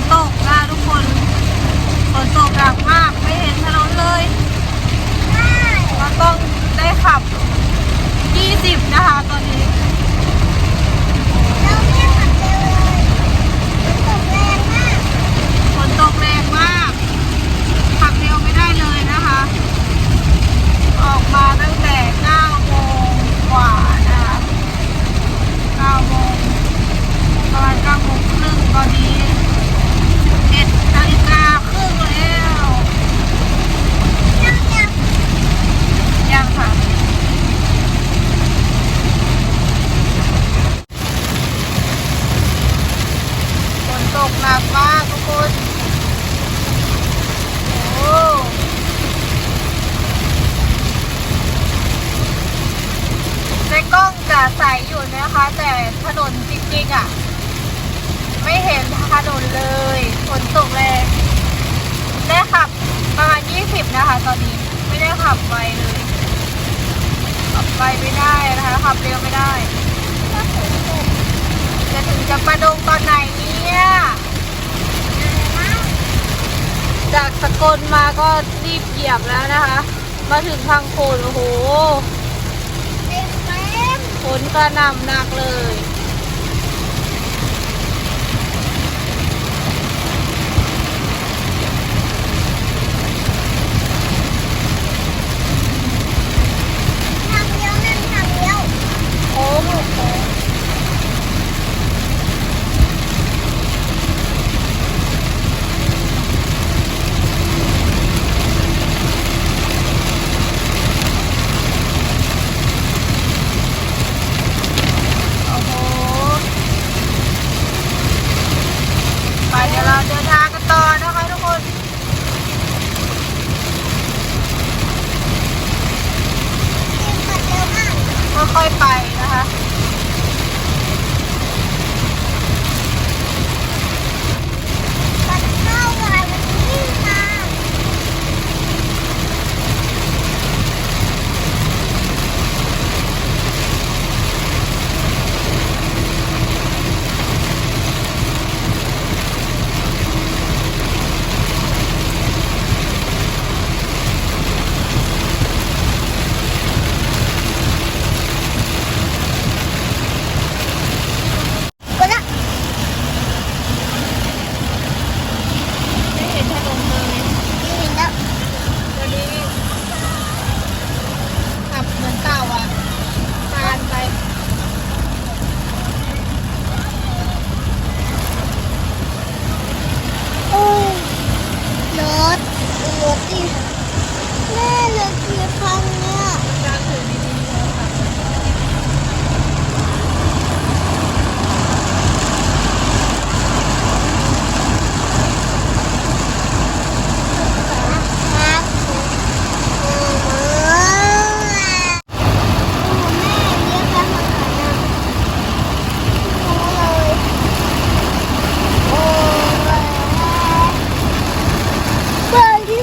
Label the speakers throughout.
Speaker 1: นตกค่ะทุกคน ฝนตกหนักมาก ไม่เห็นถนนเลยเราต้องได้ขับ 20 นะคะตอนนี้ ฝนตกแรงมาก ขับเร็วไม่ได้เลยนะคะ ออกมาตั้งแต่9โมงกว่านะคะ9โมงประมาณ9โมงครึ่งตอนนี้11นาฬิกาครึ่งแล้วยังค่ะ ฝนตกหนักมากทุกคน โอ้ใน กล้องจะใสอยู่นะคะ แต่ถนนจริงๆอะ ไม่เห็นถนนเลยฝนตกแรงได้ขับประมาณ 20 นะคะ ตอนนี้ไม่ได้ขับไวเลยขับไวไม่ได้นะคะขับเร็วไม่ได้ จะถึงจะประดงตอนไหนเนี่ยจากสกลมาก็รีบเหยียบแล้วนะคะ มาถึงพังโคนโอ้โห ฝนกระหน่ำหนักเลย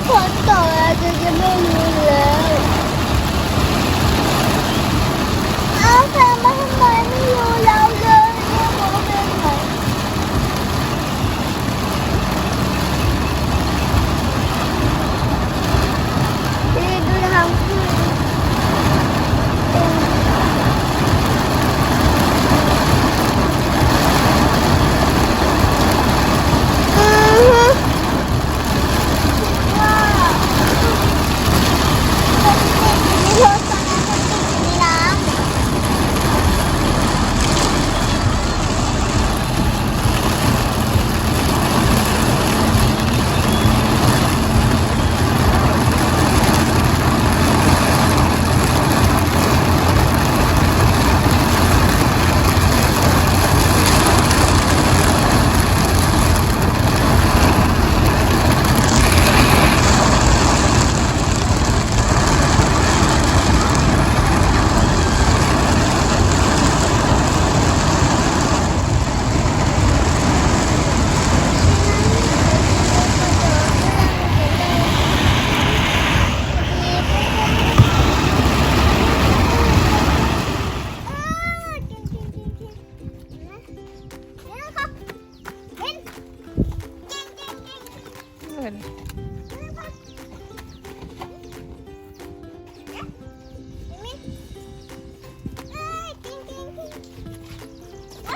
Speaker 2: ฝนตกแล้วจะจะไม่รู้เลยเอาเธอ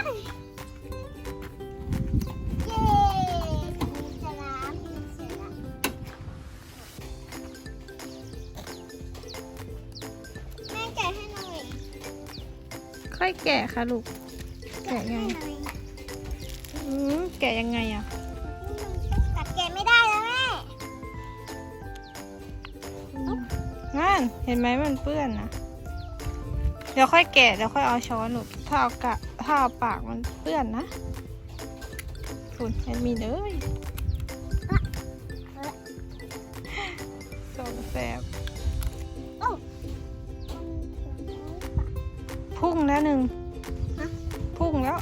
Speaker 2: เอ้ยเย้มีสลามมีเสือแม่แกะให้หน่อย
Speaker 1: ค่อยแกะค่ะลูก แกะไง
Speaker 2: ให้หน่อย
Speaker 1: อืมแกะยังไงอะ
Speaker 2: กัดแกะไม่ได้แล้วแม่
Speaker 1: นั่น เห็นไหมมันเปื้อนนะ เดี๋ยวค่อยแกะเดี๋ยวค่อยเอาช้อนลูถ้าเอากะถ้าเอาปากมันเปื้อนนะฝุ่นแอดมินเอ้ยสองแสบพุ่งแล้วหนึ่งพุ่งแล้ว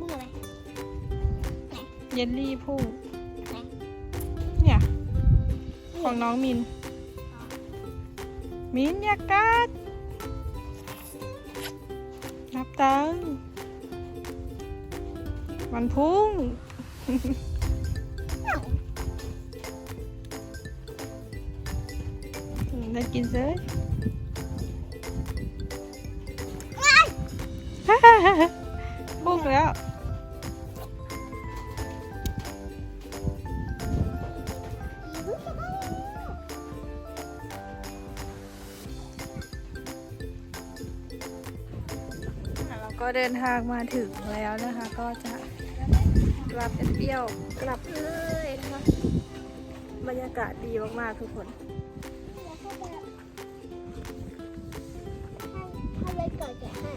Speaker 2: บุ้งอะไร
Speaker 1: เยลลี่พุ่งเนี่ยของน้องมิน มินยากกัด นับตังค์มั ก็เดินทางมาถึงแล้วนะคะ ก็จะกลับเปรี้ยวกลับเลยนะคะบรรยากาศดีมากๆทุกคน
Speaker 2: ถ้าเกิดแก่ให้